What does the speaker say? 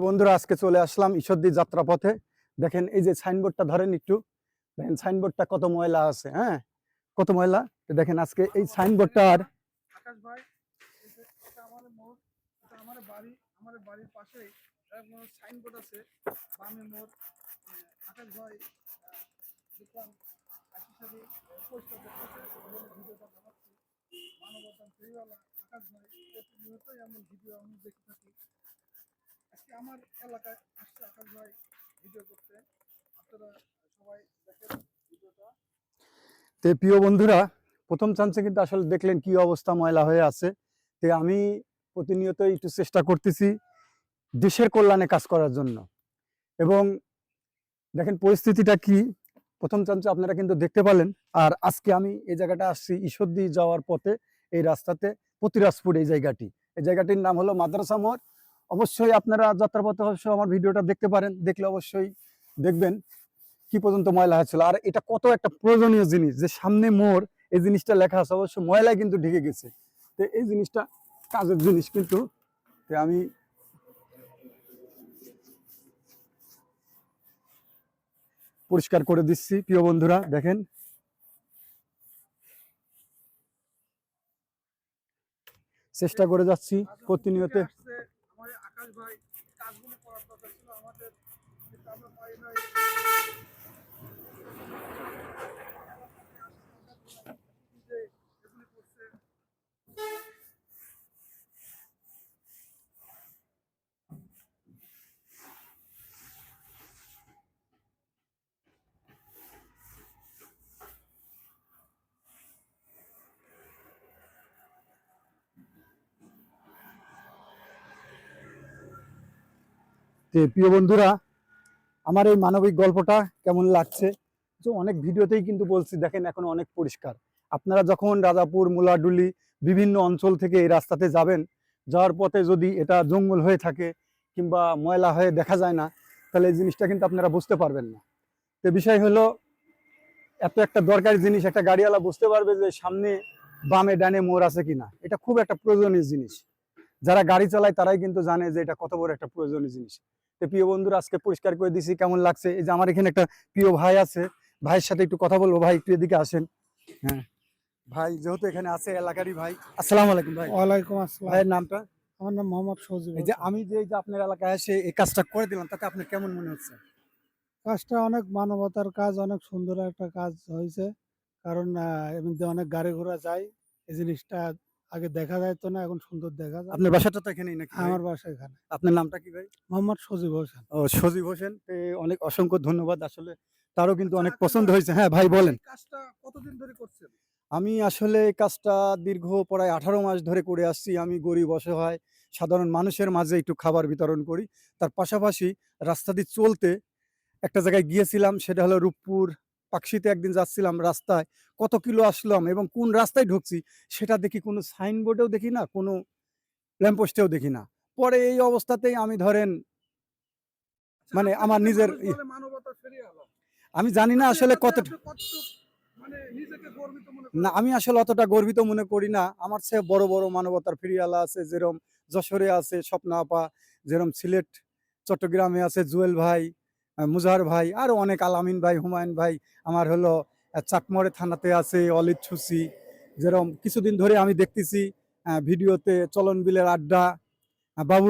বন্ধুরা, আজকে চলে আসলাম ঈশ্বরদী যাত্রা পথে দেখেন, এই যে সাইনবোর্ডটা ধরেন একটু। দেখেন, সাইনবোর্ডটা কত ময়লা আছে হ্যাঁ? কত ময়লা? দেখেন, আজকে এই সাইনবোর্ডটা আর আজকে আমার এলাকায় আসছে, আকাশ ভাই ভিডিও করতে আপনারা সবাই দেখেন ভিডিওটা। তে প্রিয় বন্ধুরা, প্রথম চান্সে কিন্তু আসলে দেখলেন কি অবস্থা ময়লা হয়ে আছে। তে আমি প্রতিনিয়ত একটু চেষ্টা করতেছি দেশের কল্যাণে কাজ করার জন্য। এবং দেখেন পরিস্থিতিটা কি, প্রথম চান্সে আপনারা কিন্তু দেখতে পেলেন। আর আজকে আমি এই জায়গাটা আসছি ঈশ্বরদী যাওয়ার পথে, এই রাস্তাতে প্রতিরাজপুর এই জায়গাটি। এই জায়গাটির নাম হলো মাদ্রাসা মোড়। অবশ্যই আপনারা যাত্রাপথে অবশ্যই আমার ভিডিওটা দেখতে পারেন, দেখলে অবশ্যই দেখবেন কি পর্যন্ত ময়লা হয়েছিল আর এটা কত একটা প্রয়োজনীয় জিনিস যে সামনে মোড়, এই জিনিসটা লেখা আছে। অবশ্য ময়লায় কিন্তু ঢেকে গেছে। তো এই জিনিসটা কাজের জিনিস কিন্তু। আমি পরিষ্কার করে দিচ্ছি, প্রিয় বন্ধুরা, দেখেন। চেষ্টা করে যাচ্ছি, প্রতিনিয়ত আকাশ ভাই কাজগুলো করার দরকার ছিল আমাদের আমরা পাই নাই। যে প্রিয় বন্ধুরা, আমার এই মানবিক গল্পটা কেমন লাগছে? যে অনেক ভিডিওতেই কিন্তু বলছি, দেখেন এখন অনেক পরিষ্কার। আপনারা যখন রাজাপুর, মুলাডুলি বিভিন্ন অঞ্চল থেকে এই রাস্তাতে যাবেন, যাওয়ার পথে যদি এটা জঙ্গল হয়ে থাকে কিংবা ময়লা হয়ে দেখা যায় না, তাহলে এই জিনিসটা কিন্তু আপনারা বুঝতে পারবেন না। তো বিষয় হলো, এত একটা দরকারি জিনিস, একটা গাড়িওয়ালা বুঝতে পারবে যে সামনে বামে ডানে মোড় আছে কিনা। এটা খুব একটা প্রয়োজনীয় জিনিস। যারা গাড়ি চালায় তারাই কিন্তু জানে যে এটা কত বড় একটা প্রয়োজনীয় জিনিস। তো প্রিয় বন্ধুরা আজকে পরিষ্কার করে দিছি কেমন লাগছে। এই যে আমার এখানে একটা প্রিয় ভাই আছে ভাইয়ের সাথে একটু কথা বলব। ভাই একটু এদিকে আসেন। হ্যাঁ। ভাই যেহেতু এখানে আছে এলাকারই ভাই। আসসালামু আলাইকুম ভাই। ওয়ালাইকুম আসসালাম। ভাইয়ের নামটা? আমার নাম মোহাম্মদ সজিব এই যে আমি যে যে আপনার এলাকায় এসে এই কাজটা করে দিলাম তাতে আপনার কেমন মনে হচ্ছে? কাজটা অনেক মানবতার কাজ অনেক সুন্দর একটা কাজ হয়েছে। কারণ আহ, এমনিতে অনেক গাড়ি ঘোড়া যায়। এই জিনিসটা আগে দেখা যাইতো না এখন সুন্দর দেখা যায়। আপনার বাসাটা তো এখানেই নাকি আমার বাসা এখানে। আপনার নামটা কি ভাই? মোহাম্মদ সজীব হোসেন। ও সজীব হোসেন। তো অনেক অসংখ্য ধন্যবাদ। আসলে তারও কিন্তু অনেক পছন্দ হয়েছে। হ্যাঁ ভাই বলেন। কাজটা কতদিন ধরে করছেন? আমি আসলে এই কাজটা দীর্ঘ প্রায় আঠারো মাস ধরে করে আসছি। আমি গরিব অসহায় সাধারণ মানুষের মাঝে একটু খাবার বিতরণ করি। তার পাশাপাশি রাস্তা দিয়ে চলতে একটা জায়গায় গিয়েছিলাম সেটা হলো রূপপুর পাকশিতে একদিন যাচ্ছিলাম রাস্তায় কত কিলো আসলাম এবং কোন রাস্তায় ঢুকছি সেটা দেখি কোনো সাইনবোর্ডেও দেখি না কোনো ল্যাম্পোস্টেও দেখি না। পরে এই অবস্থাতেই আমি ধরেন মানে আমার নিজের মানুষ ই- বলে মানবতা ফিরিয়ে আমি জানি না আসলে আপনি- কত মানে? না আমি আসলে অতটা গর্বিত মনে করি না। আমার চেয়ে বড় বড় মানবতার ফিরিয়ালা আছে যেরম যশোরে আছে স্বপ্না আপা যেরম সিলেট চট্টগ্রামে আছে জুয়েল ভাই মুজাহার ভাই আরও অনেক আলামিন ভাই, হুমায়ুন ভাই, আমার হলো চাটমরে থানাতে আছে অলিদ ছুসি যেরম কিছুদিন ধরে আমি দেখতেছি ভিডিওতে চলন বিলের আড্ডা বাবু